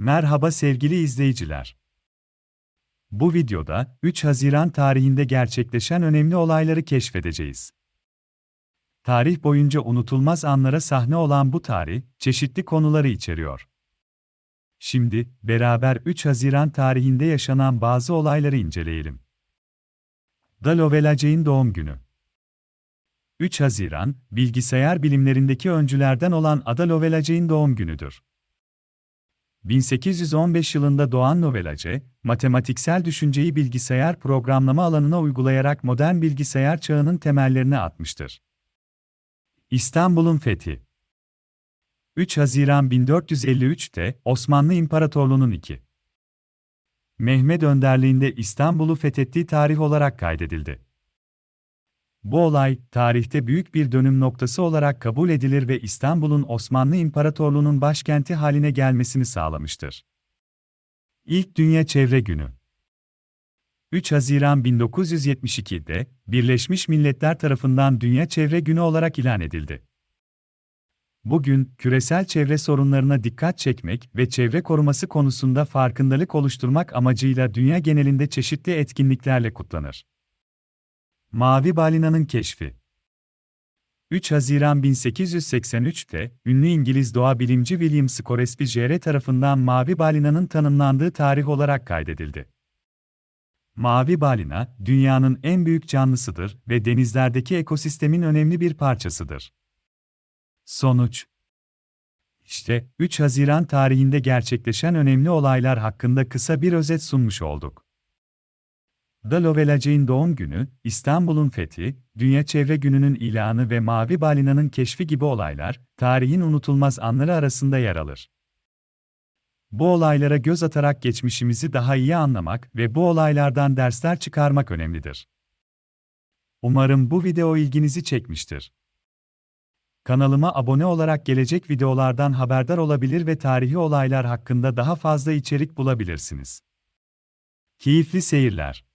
Merhaba sevgili izleyiciler. Bu videoda 3 Haziran tarihinde gerçekleşen önemli olayları keşfedeceğiz. Tarih boyunca unutulmaz anlara sahne olan bu tarih, çeşitli konuları içeriyor. Şimdi, beraber 3 Haziran tarihinde yaşanan bazı olayları inceleyelim. Da Lovelace'in doğum günü 3 Haziran, bilgisayar bilimlerindeki öncülerden olan Ada Lovelace'in doğum günüdür. 1815 yılında doğan Lovelace, matematiksel düşünceyi bilgisayar programlama alanına uygulayarak modern bilgisayar çağının temellerini atmıştır. İstanbul'un fethi 3 Haziran 1453'te Osmanlı İmparatorluğu'nun 2. Mehmet önderliğinde İstanbul'u fethettiği tarih olarak kaydedildi. Bu olay, tarihte büyük bir dönüm noktası olarak kabul edilir ve İstanbul'un Osmanlı İmparatorluğu'nun başkenti haline gelmesini sağlamıştır. İlk Dünya Çevre Günü 3 Haziran 1972'de Birleşmiş Milletler tarafından Dünya Çevre Günü olarak ilan edildi. Bugün, küresel çevre sorunlarına dikkat çekmek ve çevre koruması konusunda farkındalık oluşturmak amacıyla dünya genelinde çeşitli etkinliklerle kutlanır. Mavi Balina'nın keşfi 3 Haziran 1883'te, ünlü İngiliz doğa bilimci William Scoresby Jr. tarafından Mavi Balina'nın tanımlandığı tarih olarak kaydedildi. Mavi balina, dünyanın en büyük canlısıdır ve denizlerdeki ekosistemin önemli bir parçasıdır. Sonuç İşte, 3 Haziran tarihinde gerçekleşen önemli olaylar hakkında kısa bir özet sunmuş olduk. Da Lovelace'in doğum günü, İstanbul'un fethi, Dünya Çevre Günü'nün ilanı ve Mavi Balina'nın keşfi gibi olaylar, tarihin unutulmaz anları arasında yer alır. Bu olaylara göz atarak geçmişimizi daha iyi anlamak ve bu olaylardan dersler çıkarmak önemlidir. Umarım bu video ilginizi çekmiştir. Kanalıma abone olarak gelecek videolardan haberdar olabilir ve tarihi olaylar hakkında daha fazla içerik bulabilirsiniz. Keyifli seyirler.